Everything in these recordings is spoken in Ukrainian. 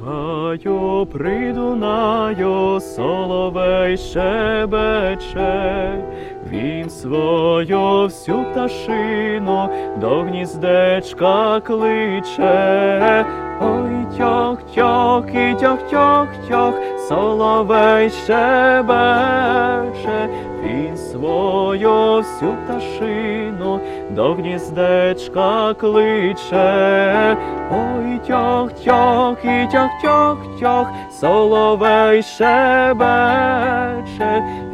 гаю придунаю, соловей шебече, він свою всю пташину до гніздечка кличе. Ой, тьох, тьох, і тьох, тьох, тьох, соловей шебече, він свою всю пташину до гніздечка кличе. Ой, тьох, тьох, і тьох, тьох, тьох, соловей шебече,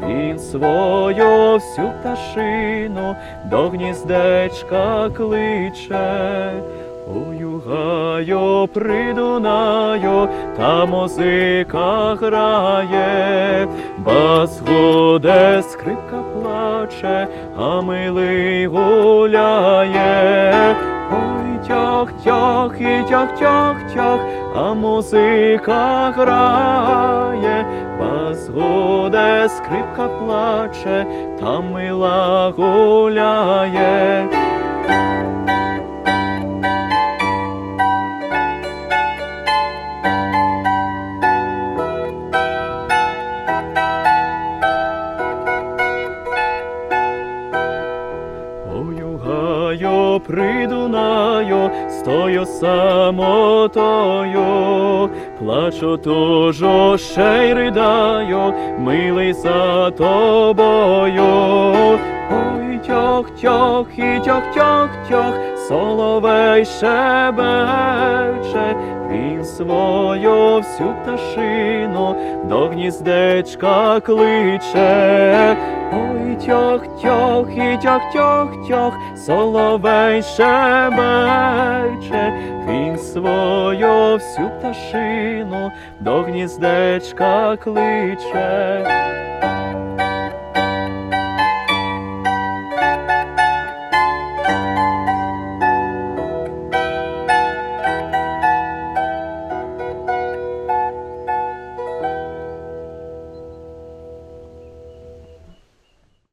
він свою всю пташину до гніздечка кличе. У гаю придунаю, та музика грає, бас гуде, скрипка плаче, а милий гуляє. Ой, тьох, тьох, і тьох, тьох, тьох, а музика грає, бас гуде, скрипка плаче, та мила гуляє. Гаю придунаю, стою самотою, плачу тужу, ще й ридаю, милий за тобою. Ой, тьох, тьох, і тьох, тьох, тьох, соловей шебече, він свою всю пташину до гніздечка кличе. Ой, тьох, тьох, і тьох, тьох, тьох, соловей шебече, він свою всю пташину до гніздечка кличе.